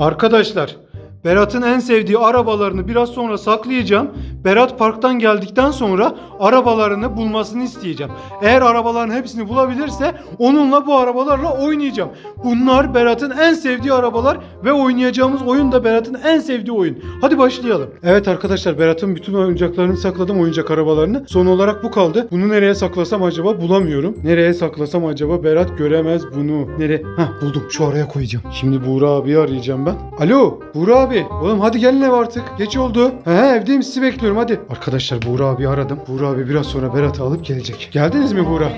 Arkadaşlar Berat'ın en sevdiği arabalarını biraz sonra saklayacağım. Berat parktan geldikten sonra arabalarını bulmasını isteyeceğim. Eğer arabaların hepsini bulabilirse onunla bu arabalarla oynayacağım. Bunlar Berat'ın en sevdiği arabalar ve oynayacağımız oyun da Berat'ın en sevdiği oyun. Hadi başlayalım. Evet arkadaşlar Berat'ın bütün oyuncaklarını sakladım oyuncak arabalarını. Son olarak bu kaldı. Bunu nereye saklasam acaba bulamıyorum. Nereye saklasam acaba Berat göremez bunu. Nereye? Hah buldum. Şu araya koyacağım. Şimdi Buğra abiyi arayacağım ben. Alo Buğra abi. Oğlum hadi gelin ev artık. Geç oldu. He evdeyim sizi bekliyorum hadi. Arkadaşlar Buğra abi aradım. Buğra abi biraz sonra Berat'ı alıp gelecek. Geldiniz mi Buğra?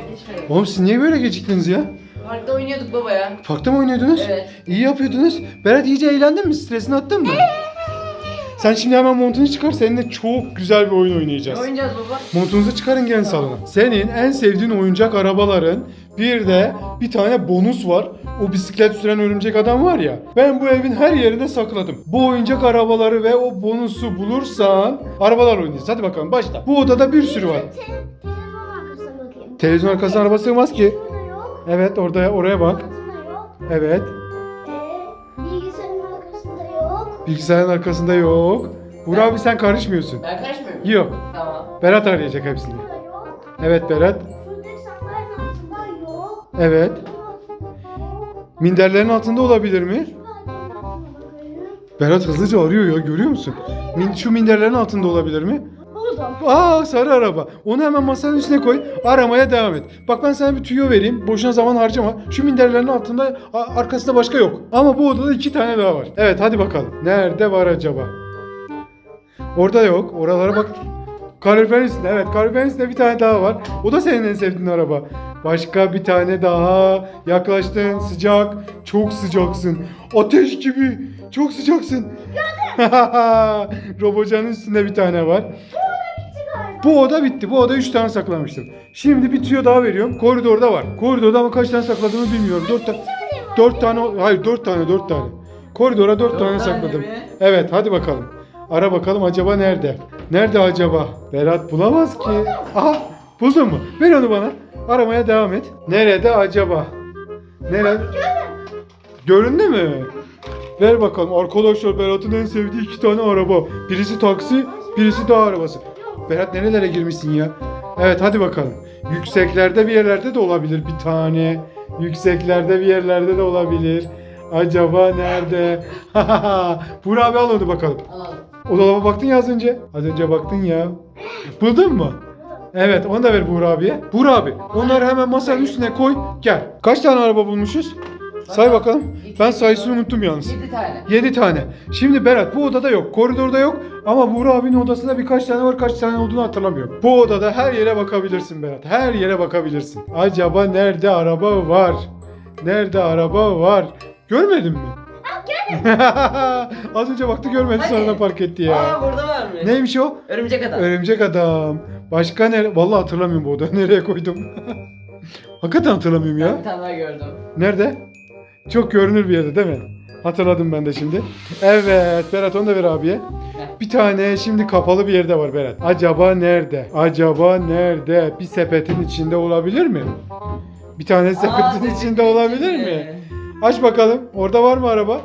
Oğlum siz niye böyle geciktiniz ya? Parkta oynuyorduk baba ya. Parkta mı oynuyordunuz? Evet. İyi yapıyordunuz. Berat iyice eğlendin mi? Stresini attın mı? Sen şimdi hemen montunu çıkar. Seninle çok güzel bir oyun oynayacağız. oynayacağız baba? Montunuzu çıkarın gelin salona. Senin en sevdiğin oyuncak arabaların bir de bir tane bonus var. O bisiklet süren örümcek adam var ya. Ben bu evin her yerine sakladım. Bu oyuncak arabaları ve o bonusu bulursan arabalar oynayacağız. Hadi bakalım başla. Bu odada bir sürü var. Te- televizyon arkasına bakayım. Televizyon arkasına araba sığmaz ki. Burada yok. Evet orada oraya bak. Arkasında yok. Evet. Bilgisayarın arkasında yok. Burak abi sen karışmıyorsun. Ben karışmıyorum. Yok. Tamam. Berat arayacak hepsini. Burada yok. Evet Berat. Şuradaki sakların altında yok. Evet. Minderlerin altında olabilir mi? Berat hızlıca arıyor ya görüyor musun? Min, şu minderlerin altında olabilir mi? Burada. Aa sarı araba. Onu hemen masanın üstüne koy. Aramaya devam et. Bak ben sana bir tüyo vereyim. Boşuna zaman harcama. Şu minderlerin altında a- arkasında başka yok. Ama bu odada iki tane daha var. Evet hadi bakalım. Nerede var acaba? Orada yok. Oralara bak. Kaloriferin üstünde. Evet kaloriferin üstünde bir tane daha var. O da senin en sevdiğin araba. Başka bir tane daha. Yaklaştın. Sıcak. Çok sıcaksın. Ateş gibi. Çok sıcaksın. Robocanın üstünde bir tane var. Bu oda bitti. Bu oda 3 tane saklamıştım. Şimdi bir tüyo daha veriyorum. Koridorda var. Koridorda ama kaç tane sakladığımı bilmiyorum. 4 tane. 4 tane. Hayır 4 tane 4 tane. Koridora 4 Dört tane tane sakladım. mi? Evet hadi bakalım. Ara bakalım acaba nerede? Nerede acaba? Berat bulamaz ki. Aha buldun mu? Ver onu bana. Aramaya devam et. Nerede acaba? Nerede? Göründü mü? Ver bakalım. Arkadaşlar Berat'ın en sevdiği iki tane araba. Birisi taksi, birisi dağ arabası. Berat nerelere girmişsin ya? Evet hadi bakalım. Yükseklerde bir yerlerde de olabilir bir tane. Yükseklerde bir yerlerde de olabilir. Acaba nerede? Burak abi al onu bakalım. Alalım. O dolaba baktın ya az önce. Az önce baktın ya. Buldun mu? Evet onu da ver Buğra abiye. Buğra abi onları hemen masanın üstüne koy. Gel. Kaç tane araba bulmuşuz? Say bakalım. Ben sayısını unuttum yalnız. 7 tane. 7 tane. Şimdi Berat bu odada yok. Koridorda yok. Ama Buğra abinin odasında birkaç tane var. Kaç tane olduğunu hatırlamıyorum. Bu odada her yere bakabilirsin Berat. Her yere bakabilirsin. Acaba nerede araba var? Nerede araba var? Görmedin mi? Az önce baktı görmedi Hadi. sonradan fark etti ya. Aa burada varmış. Neymiş o? Örümcek adam. Örümcek adam. Başka nere? Vallahi hatırlamıyorum bu oda. Nereye koydum? Hakikaten hatırlamıyorum Ben ya. bir tane daha gördüm. Nerede? Çok görünür bir yerde değil mi? Hatırladım ben de şimdi. Evet Berat onu da ver abiye. Bir tane şimdi kapalı bir yerde var Berat. Acaba nerede? Acaba nerede? Bir sepetin içinde olabilir mi? Bir tane sepetin Aa, içinde olabilir mi? Aç bakalım. Orada var mı araba?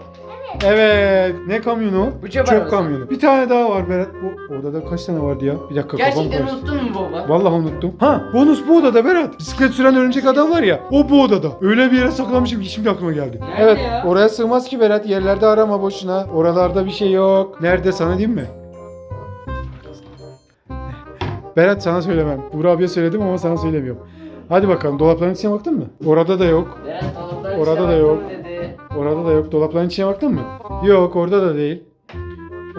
Evet. Ne kamyonu? Bu çöp arabası. kamyonu. Bir tane daha var Berat. Bu odada kaç tane vardı ya? Bir dakika kafam Gerçekten karıştı. unuttun mu baba? Vallahi unuttum. Ha bonus bu odada Berat. Bisiklet süren örümcek adam var ya. O bu odada. Öyle bir yere saklamışım ki şimdi aklıma geldi. Nerede evet ya? oraya sığmaz ki Berat. Yerlerde arama boşuna. Oralarda bir şey yok. Nerede sana diyeyim mi? Berat sana söylemem. Buğra abiye söyledim ama sana söylemiyorum. Hadi bakalım dolapların içine baktın mı? Orada da yok. Berat dolapların Orada içine da yok. Dedi. Orada da yok. Dolapların içine baktın mı? Yok orada da değil.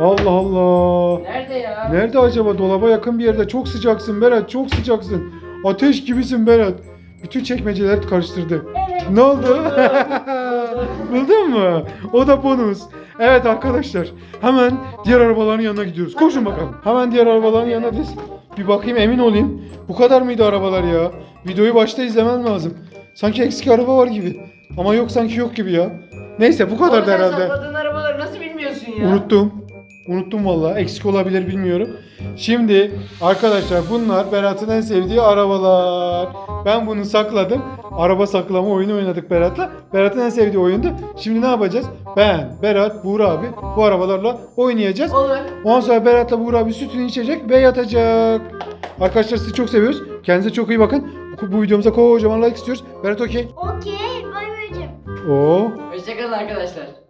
Allah Allah. Nerede ya? Nerede acaba? Dolaba yakın bir yerde. Çok sıcaksın Berat. Çok sıcaksın. Ateş gibisin Berat. Bütün çekmeceler karıştırdı. Evet. Ne oldu? Buldun mu? O da bonus. Evet arkadaşlar. Hemen diğer arabaların yanına gidiyoruz. Koşun bakalım. Hemen diğer arabaların yanına biz. Bir bakayım emin olayım. Bu kadar mıydı arabalar ya? Videoyu başta izlemem lazım. Sanki eksik araba var gibi. Ama yok sanki yok gibi ya. Neyse bu kadar da sen herhalde. sakladığın arabaları nasıl bilmiyorsun ya? Unuttum. Unuttum vallahi. Eksik olabilir bilmiyorum. Şimdi arkadaşlar bunlar Berat'ın en sevdiği arabalar. Ben bunu sakladım. Araba saklama oyunu oynadık Berat'la. Berat'ın en sevdiği oyundu. Şimdi ne yapacağız? Ben, Berat, Buğra abi bu arabalarla oynayacağız. Olur. Ondan sonra Berat'la Buğra abi sütünü içecek ve yatacak. Arkadaşlar sizi çok seviyoruz. Kendinize çok iyi bakın. Bu, bu videomuza kocaman like istiyoruz. Berat okey. Okey bay baycım. Oo. Hoşçakalın arkadaşlar.